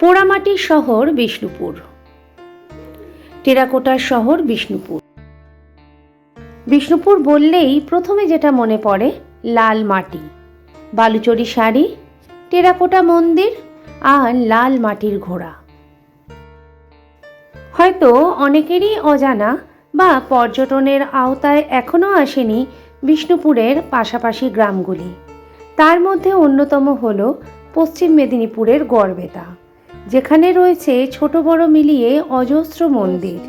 পোড়ামাটির শহর বিষ্ণুপুর। টেরাকোটার শহর বিষ্ণুপুর। বিষ্ণুপুর বললেই প্রথমে যেটা মনে পড়ে, লাল মাটি। বালুচরি শাড়ি, টেরাকোটা মন্দির আর লাল মাটির ঘোড়া। হয়তো অনেকেরই অজানা বা পর্যটনের আওতায় এখনও আসেনি বিষ্ণুপুরের পাশাপাশি গ্রামগুলি। তার মধ্যে অন্যতম হল পশ্চিম মেদিনীপুরের গড়বেতা। যেখানে রয়েছে ছোট বড় মিলিয়ে অজস্র মন্দির।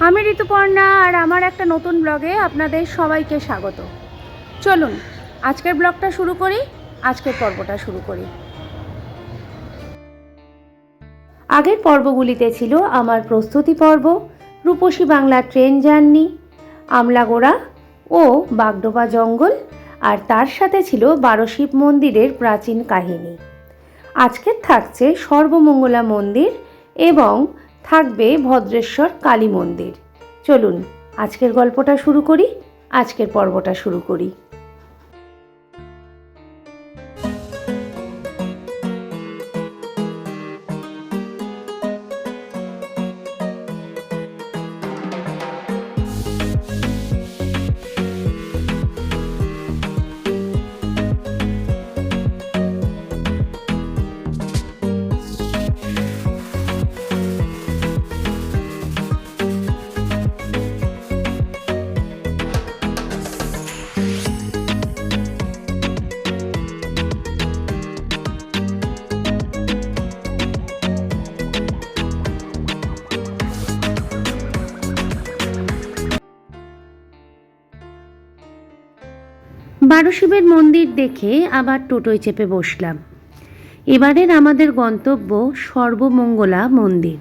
আমি ঋতুপর্ণা আর আমার একটা নতুন ব্লগে আপনাদের সবাইকে স্বাগত। চলুন, আজকের ব্লগটা শুরু করি, আজকের পর্বটা শুরু করি। আগের পর্বগুলিতে ছিল আমার প্রস্তুতি পর্ব, রূপসী বাংলা ট্রেন জার্নি, আমলাগোড়া ও বাগডোবা জঙ্গল, আর তার সাথে ছিল বারশিব মন্দিরের প্রাচীন কাহিনী। আজকের থাকছে সর্বমঙ্গলা মন্দির এবং থাকবে ভদ্রেশ্বর কালী মন্দির। চলুন, আজকের গল্পটা শুরু করি, আজকের পর্বটা শুরু করি। বারোশিবের মন্দির দেখে আবার টোটোয় চেপে বসলাম। এবারের আমাদের গন্তব্য সর্বমঙ্গলা মন্দির।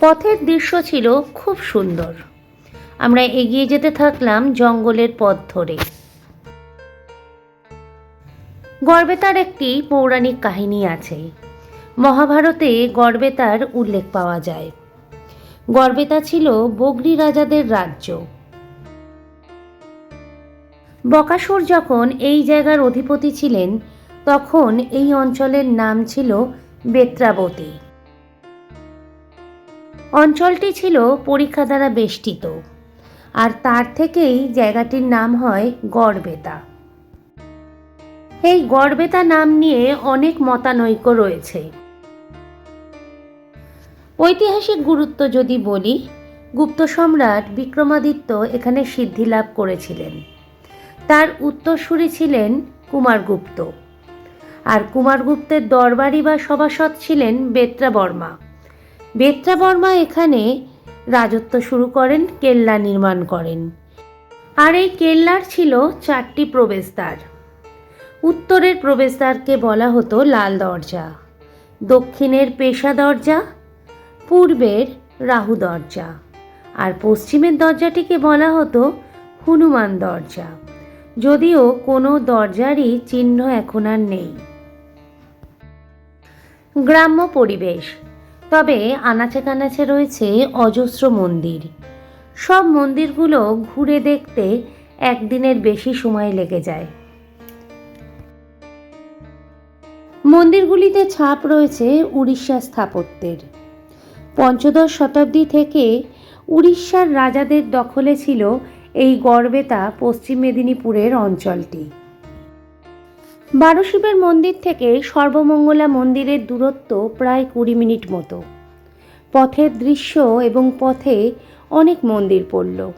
পথের দৃশ্য ছিল খুব সুন্দর। আমরা এগিয়ে যেতে থাকলাম জঙ্গলের পথ ধরে। গড়বেতার একটি পৌরাণিক কাহিনী আছে। মহাভারতে গড়বেতার উল্লেখ পাওয়া যায়। গড়বেতা ছিল বগরি রাজাদের রাজ্য। বকাসুর যখন এই জায়গার অধিপতি ছিলেন, তখন এই অঞ্চলের নাম ছিল বেত্রাবতী। অঞ্চলটি ছিল পরীক্ষা দ্বারা বেষ্টিত, আর তার থেকেই জায়গাটির নাম হয় গড়বেতা। এই গড়বেতা নাম নিয়ে অনেক মতানৈক্য রয়েছে। ঐতিহাসিক গুরুত্ব যদি বলি, গুপ্ত সম্রাট বিক্রমাদিত্য এখানে সিদ্ধি লাভ করেছিলেন। তার উত্তরসূরি ছিলেন কুমারগুপ্ত আর কুমারগুপ্তের দরবারি বা সভাসদ ছিলেন বেত্রা বর্মা। বেত্রা বর্মা এখানে রাজত্ব শুরু করেন, কেল্লা নির্মাণ করেন। আর এই কেল্লার ছিল চারটি প্রবেশদ্বার। উত্তরের প্রবেশদ্বারকে বলা হতো লাল দরজা, দক্ষিণের পেশা দরজা, পূর্বের রাহু দরজা, আর পশ্চিমের দরজাটিকে বলা হতো হনুমান দরজা। যদিও কোনো দরজারই চিহ্ন এখন আর নেই। গ্রাম্য পরিবেশ। তবে আনাচে কানাচে রয়েছে অজস্র মন্দির। সব মন্দিরগুলো ঘুরে দেখতে একদিনের বেশি সময় লেগে যায়। মন্দিরগুলিতে ছাপ রয়েছে উড়িষ্যা স্থাপত্যের। পঞ্চদশ শতাব্দী থেকে উড়িষ্যার রাজাদের দখলে ছিল এই গড়বেতা পশ্চিম মেদিনীপুরের অঞ্চলটি। বারোশিবের মন্দির থেকে সর্বমঙ্গলা মন্দিরের দূরত্ব প্রায় কুড়ি মিনিট মতো। পথের দৃশ্য এবং পথে অনেক মন্দির পড়ল।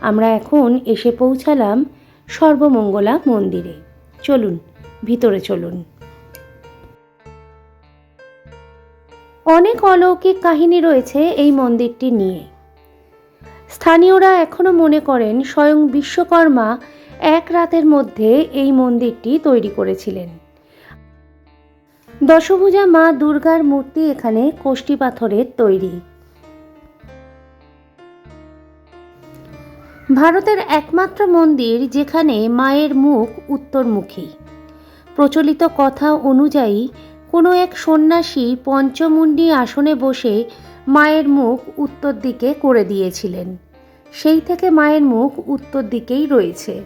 আমরা এখন এসে পৌঁছালাম সর্বমঙ্গলা মন্দিরে। চলুন, ভিতরে চলুন। অনেক অলৌকিক কাহিনী রয়েছে এই মন্দিরটি নিয়ে। স্থানীয়রা এখনও মনে করেন স্বয়ং বিশ্বকর্মা এক রাতের মধ্যে এই মন্দিরটি তৈরি করেছিলেন। দশভুজা মা দুর্গার মূর্তি এখানে কোষ্টি পাথরের তৈরি। ভারতের একমাত্র মন্দির যেখানে মায়ের মুখ উত্তরমুখী। প্রচলিত কথা অনুযায়ী কোনো এক সন্ন্যাসী পঞ্চমুণ্ডী আসনে বসে মায়ের মুখ উত্তর দিকে করে দিয়েছিলেন। সেই থেকে মায়ের মুখ উত্তর দিকেই রয়েছে।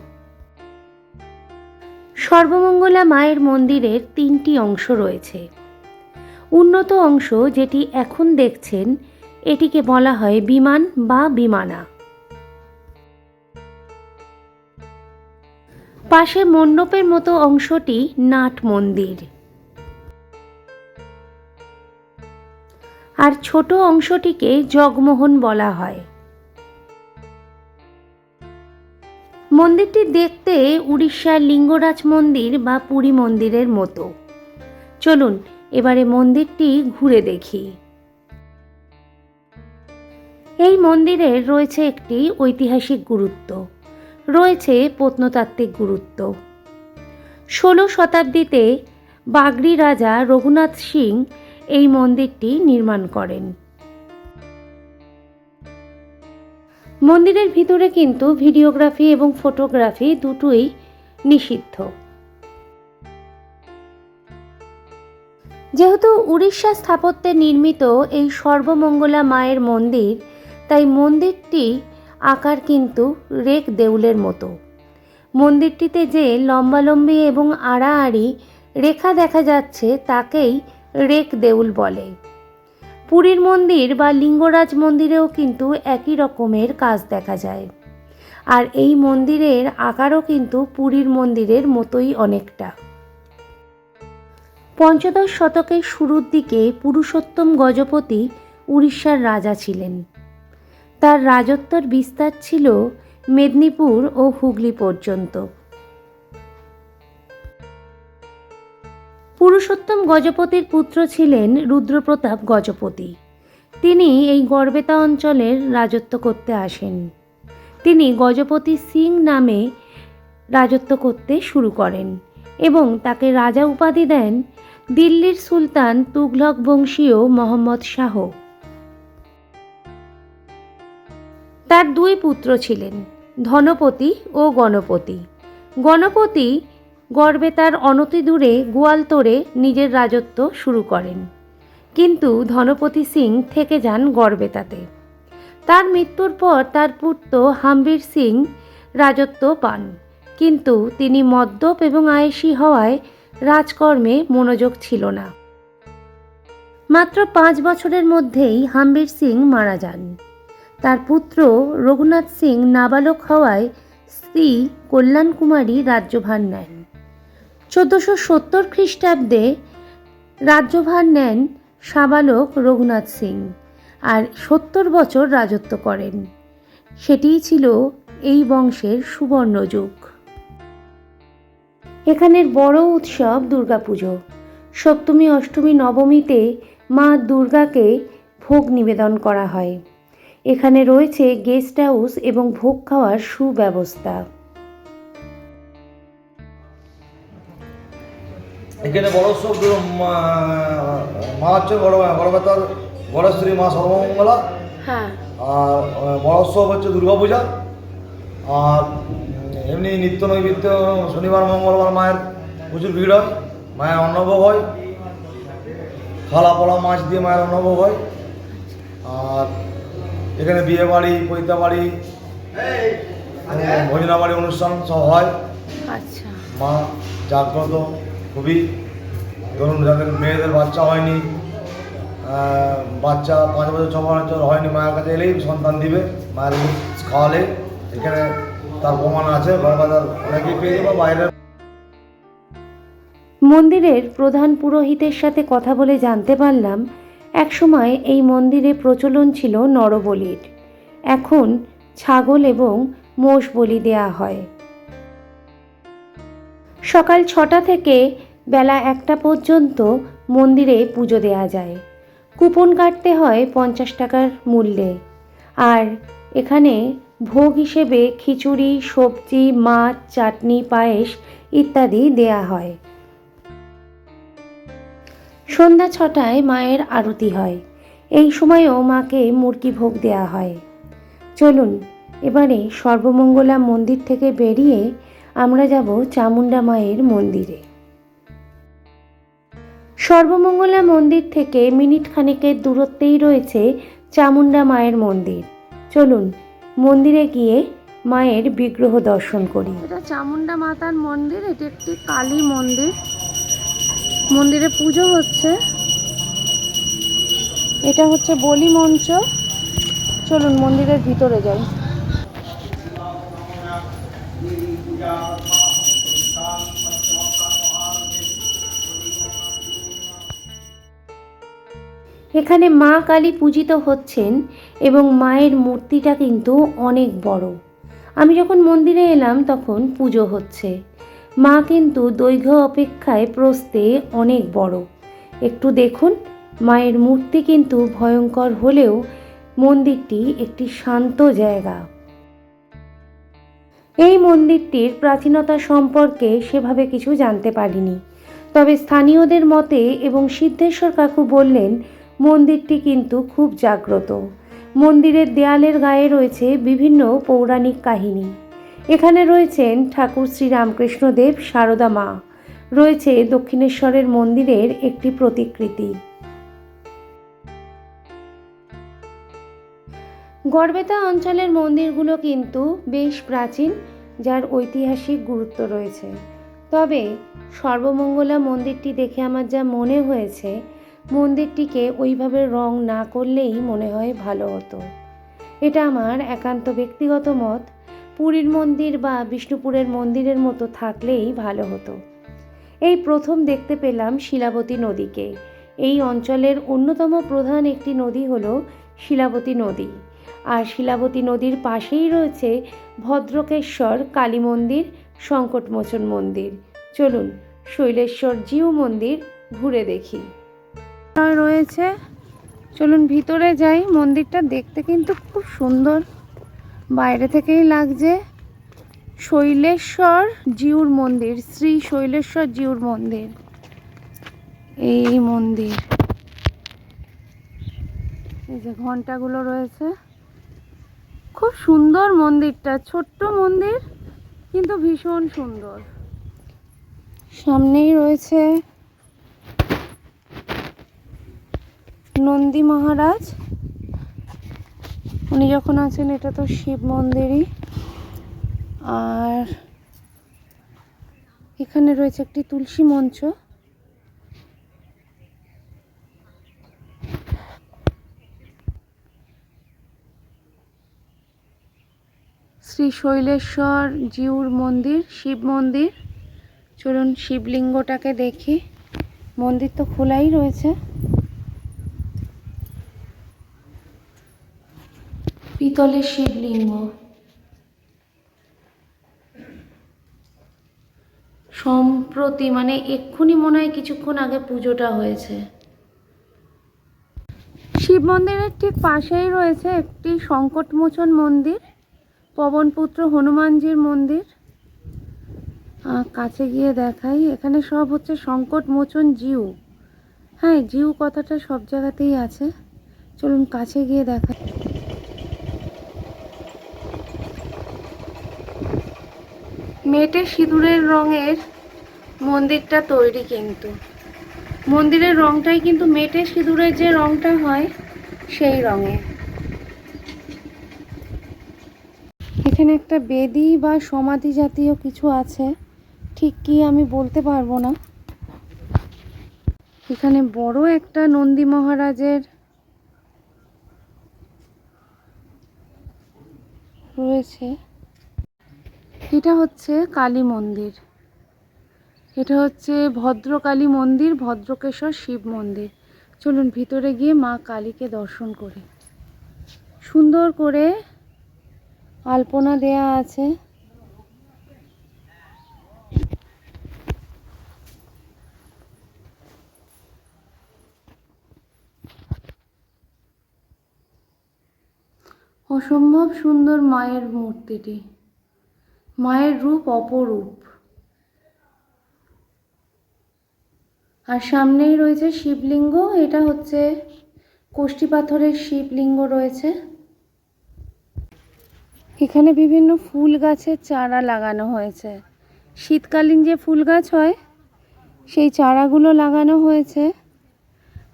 সর্বমঙ্গলা মায়ের মন্দিরের তিনটি অংশ রয়েছে। উন্নত অংশ যেটি এখন দেখছেন, এটিকে বলা হয় বিমান বা বিমানা। পাশে মণ্ডপের মতো অংশটি নাট মন্দির। আর ছোট অংশটিকে জগমোহন বলা হয়। মন্দিরটি দেখতে উড়িষ্যার লিঙ্গরাজ মন্দির বা পুরী মন্দিরের মতো। চলুন, এবারে মন্দিরটি ঘুরে দেখি। এই মন্দিরের রয়েছে একটি ঐতিহাসিক গুরুত্ব, রয়েছে প্রত্নতাত্ত্বিক গুরুত্ব। ষোলো শতাব্দীতে বাগড়ি রাজা রঘুনাথ সিং এই মন্দিরটি নির্মাণ করেন। মন্দিরের ভিতরে কিন্তু ভিডিওগ্রাফি এবং ফটোগ্রাফি দুটোই নিষিদ্ধ। যেহেতু উড়িষ্যা স্থাপত্যে নির্মিত এই সর্বমঙ্গলা মায়ের মন্দির, তাই মন্দিরটি আকার কিন্তু রেক দেউলের মতো। মন্দিরটিতে যে লম্বালম্বি এবং আড়াআড়ি রেখা দেখা যাচ্ছে, তাকেই রেক দেউল বলে। পুরীর মন্দির বা লিঙ্গরাজ মন্দিরেও কিন্তু একই রকমের কাজ দেখা যায়। আর এই মন্দিরের আকারও কিন্তু পুরীর মন্দিরের মতোই অনেকটা। পঞ্চদশ শতকের শুরুর দিকে পুরুষোত্তম গজপতি উড়িষ্যার রাজা ছিলেন। তার রাজত্বর বিস্তার ছিল মেদিনীপুর ও হুগলি পর্যন্ত। পুরুষোত্তম গজপতির পুত্র ছিলেন রুদ্রপ্রতাপ গজপতি। তিনি এই গড়বেতা অঞ্চলের রাজত্ব করতে আসেন। তিনি গজপতি সিং নামে রাজত্ব করতে শুরু করেন এবং তাকে রাজা উপাধি দেন দিল্লির সুলতান তুঘলক বংশীয় মোহাম্মদ শাহ। তার দুই পুত্র ছিলেন, ধনপতি ও গণপতি। গণপতি গড়বেতার অনতি দূরে গোয়ালতোড়ে নিজের রাজত্ব শুরু করেন। কিন্তু ধনপতি সিং থেকে যান গড়বেতাতে তার মৃত্যুর পর তার পুত্র হাম্বির সিং রাজত্ব পান। কিন্তু তিনি মদ্যপ এবং আয়েসি হওয়ায় রাজকর্মে মনোযোগ ছিল না। মাত্র পাঁচ বছরের মধ্যেই হাম্বির সিং মারা যান। তার পুত্র রঘুনাথ সিং নাবালক হওয়ায় স্ত্রী কল্যাণ কুমারী রাজ্যভার নেন। চোদ্দোশো সত্তর খ্রিস্টাব্দে রাজ্যভার নেন সাবালক রঘুনাথ সিং আর সত্তর বছর রাজত্ব করেন। সেটিই ছিল এই বংশের সুবর্ণ যুগ এখানের বড় উৎসব দুর্গাপুজো। সপ্তমী, অষ্টমী, নবমীতে মা দুর্গাকে ভোগ নিবেদন করা হয়। এখানে রয়েছে গেস্ট হাউস এবং ভোগ খাওয়ার সুব্যবস্থা। এখানে বড় উৎসব দু- মা- হচ্ছে বড় বড় বেতার মা সর্বমঙ্গলা। হ্যাঁ। আর আহ, বড় উৎসব হচ্ছে দুর্গাপূজা। আর এমনি নিত্য নৈবেদ্য শনিবার মঙ্গলবার মায়ের প্রচুর ভিড় হয় মায়ের অন্নভোগ হয়। খালা পলা মাছ দিয়ে মায়ের অন্নভোগ হয়। আর এখানে বিয়ে বাড়ি পৈতা বাড়ি ভোজনা বাড়ি অনুষ্ঠান সব হয়। আচ্ছা। মা জাগ্রত। খুবই, ধরুন যাদের মেয়েদের বাচ্চা হয়নি বাচ্চা পাঁচ বছর, ছ বছর হয়নি, মায়ের কাছে এলেই সন্তান দিবে, মায়ের খাওয়ালে, এখানে তার প্রমাণ আছে বারবার অনেকেই পেয়ে যাব, বাইরের মন্দিরের প্রধান পুরোহিতের সাথে কথা বলে জানতে পারলাম, একসময় এই মন্দিরে প্রচলন ছিল নরবলির। এখন ছাগল এবং মোষ বলি দেয়া হয়। সকাল ছটা থেকে বেলা একটা পর্যন্ত মন্দিরে পুজো দেয়া যায়। কুপন কাটতে হয় পঞ্চাশ টাকার মূল্যে। আর এখানে ভোগ হিসেবে খিচুড়ি, সবজি, মাছ, চাটনি, পায়েস ইত্যাদি দেয়া হয়। সন্ধ্যা ছটায় মায়ের আরতি হয়। এই সময়ও মাকে মুরগি ভোগ দেয়া হয়। চলুন, এবারে সর্বমঙ্গলা মন্দির থেকে বেরিয়ে আমরা যাব চামুণ্ডা মায়ের মন্দিরে। সর্বমঙ্গলা মন্দির থেকে মিনিট খানেকের দূরত্বেই রয়েছে চামুণ্ডা মায়ের মন্দির। চলুন, মন্দিরে গিয়ে মায়ের বিগ্রহ দর্শন করি। এটা চামুন্ডা মাতার মন্দির, এটি একটি কালী মন্দির। মন্দিরে পুজো হচ্ছে। এটা হচ্ছে বলি মঞ্চ। চলুন মন্দিরের ভিতরে যাই। এখানে মা কালী পূজিত হচ্ছেন এবং মায়ের মূর্তিটা কিন্তু অনেক বড়। আমি যখন মন্দিরে এলাম তখন পুজো হচ্ছে। মা কিন্তু দৈর্ঘ্য অপেক্ষায় প্রস্তে অনেক বড়। একটু দেখুন, মায়ের মূর্তি কিন্তু ভয়ঙ্কর হলেও মন্দিরটি একটি শান্ত জায়গা। এই মন্দিরটির প্রাচীনতা সম্পর্কে সেভাবে কিছু জানতে পারিনি। তবে স্থানীয়দের মতে এবং সিদ্ধেশ্বর কাকু বললেন মন্দিরটি কিন্তু খুব জাগ্রত। মন্দিরের দেয়ালের গায়ে রয়েছে বিভিন্ন পৌরাণিক কাহিনী। এখানে রয়েছেন ঠাকুর শ্রীরামকৃষ্ণদেব সারদা মা। রয়েছে দক্ষিণেশ্বরের মন্দিরের একটি প্রতিকৃতি। গড়বেতা অঞ্চলের মন্দিরগুলো কিন্তু বেশ প্রাচীন, যার ঐতিহাসিক গুরুত্ব রয়েছে। তবে সর্বমঙ্গলা মন্দিরটি দেখে আমার যা মনে হয়েছে মন্দিরটিকে ওইভাবে রং না করলেই মনে হয় ভালো হতো। এটা আমার একান্ত ব্যক্তিগত মত। পুরীর মন্দির বা বিষ্ণুপুরের মন্দিরের মতো থাকলেই ভালো হতো। এই প্রথম দেখতে পেলাম শিলাবতী নদীকে। এই অঞ্চলের অন্যতম প্রধান একটি নদী হলো শিলাবতী নদী। আর শিলাবতী নদীর পাশেই রয়েছে ভদ্রকেশ্বর কালী মন্দির, সংকটমোচন মন্দির। চলুন শৈলেশ্বর জিউ মন্দির ঘুরে দেখি। রয়েছে। চলুন ভিতরে যাই, মন্দিরটা দেখতে কিন্তু খুব সুন্দর। বাইরে থেকেই লাগছে শৈলেশ্বর জিউর মন্দির, শ্রী শৈলেশ্বর জিউর মন্দির। এই মন্দির। এই যে ঘন্টাগুলো রয়েছে। খুব সুন্দর মন্দিরটা, ছোট্ট মন্দির, কিন্তু ভীষণ সুন্দর। সামনেই রয়েছে নন্দী মহারাজ। উনি যখন আছেন, এটা তো শিব মন্দিরই। আর এখানে রয়েছে একটি তুলসী মঞ্চ। শ্রী শৈলেশ্বর জিউর মন্দির, শিব মন্দির। চলুন শিবলিঙ্গটাকে দেখি। মন্দির তো খোলাই রয়েছে। পিতলের শিবলিঙ্গ সম্প্রতি মানে এক্ষুনি মনে হয় কিছুক্ষণ আগে পুজোটা হয়েছে। শিব মন্দিরের ঠিক পাশেই রয়েছে একটি সংকটমোচন মন্দির, পবনপুত্র হনুমানজির মন্দির। কাছে গিয়ে দেখাই, এখানে সব হচ্ছে সংকটমোচন জিউ। হ্যাঁ জিউ কথাটা সব জায়গাতেই আছে। চলুন কাছে গিয়ে দেখাই মেটে সিঁদুরের রঙের মন্দিরটা তৈরি কিন্তু। মন্দিরের রংটাই কিন্তু মেটে সিঁদুরের যে রংটা হয়, সেই রঙে। এখানে একটা বেদি বা সমাধি জাতীয় কিছু আছে। ঠিক কি আমি বলতে পারব না। এখানে বড় একটা নন্দী মহারাজের রয়েছে। এটা হচ্ছে কালী মন্দির। এটা হচ্ছে ভদ্রকালী মন্দির ভদ্রকেশ্বর শিব মন্দির। চলুন ভিতরে গিয়ে মা কালীকে দর্শন করি। সুন্দর করে আলপনা দেয়া আছে। অসম্ভব সুন্দর মায়ের মূর্তিটি। মায়ের রূপ অপরূপ। আর সামনেই রয়েছে শিবলিঙ্গ, এটা হচ্ছে কোষ্ঠী পাথরের শিবলিঙ্গ রয়েছে। এখানে বিভিন্ন ফুল গাছের চারা লাগানো হয়েছে। শীতকালীন যে ফুল গাছ হয়, সেই চারাগুলো লাগানো হয়েছে।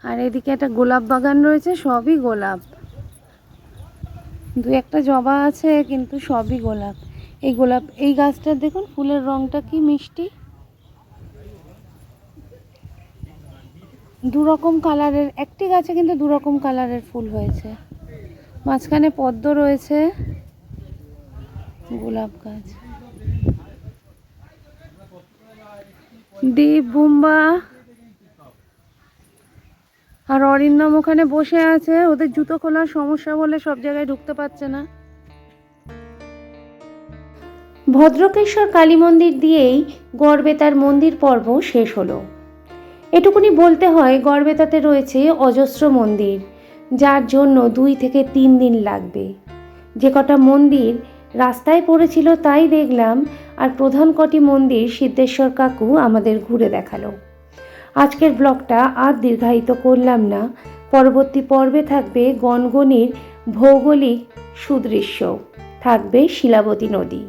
আর এদিকে একটা গোলাপ বাগান রয়েছে, সবই গোলাপ। দু একটা জবা আছে, কিন্তু সবই গোলাপ। এই গোলাপ, এই গাছটার দেখুন, ফুলের রংটা কি মিষ্টি। দু রকম কালারের, একটি গাছে কিন্তু দু রকম কালারের ফুল হয়েছে। মাঝখানে পদ্ম রয়েছে, গোলাপ গাছ। দীপ বুম্বা। আর অরিন্দম ওখানে বসে আছে, ওদের জুতো খোলার সমস্যা বলে সব জায়গায় ঢুকতে পারছে না। ভদ্রকেশ্বর কালী মন্দির দিয়েই গড়বেতার মন্দির পর্ব শেষ হলো। এটুকুনি বলতে হয় গড়বেতাতে রয়েছে অজস্র মন্দির, যার জন্য দুই থেকে তিন দিন লাগবে। যে কটা মন্দির রাস্তায় পড়েছিল তাই দেখলাম, আর প্রধান কটি মন্দির সিদ্ধেশ্বর কাকু আমাদের ঘুরে দেখাল। আজকের ব্লগটা আর দীর্ঘায়িত করলাম না। পরবর্তী পর্বে থাকবে গনগনির ভৌগোলিক সুদৃশ্য। থাকবে শিলাবতী নদী।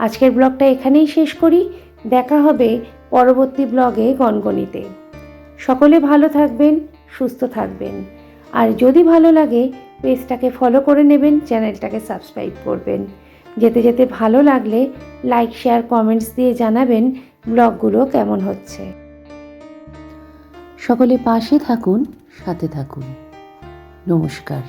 আজকের ব্লগটা এখানেই শেষ করি। দেখা হবে পরবর্তী ব্লগে গনগনিতে। সকলে ভালো থাকবেন, সুস্থ থাকবেন। আর যদি ভালো লাগে, পেজটাকে ফলো করে নেবেন, চ্যানেলটাকে সাবস্ক্রাইব করবেন। যেতে যেতে ভালো লাগলে লাইক শেয়ার কমেন্টস দিয়ে জানাবেন ব্লগগুলো কেমন হচ্ছে। সকলে পাশে থাকুন, সাথে থাকুন। নমস্কার।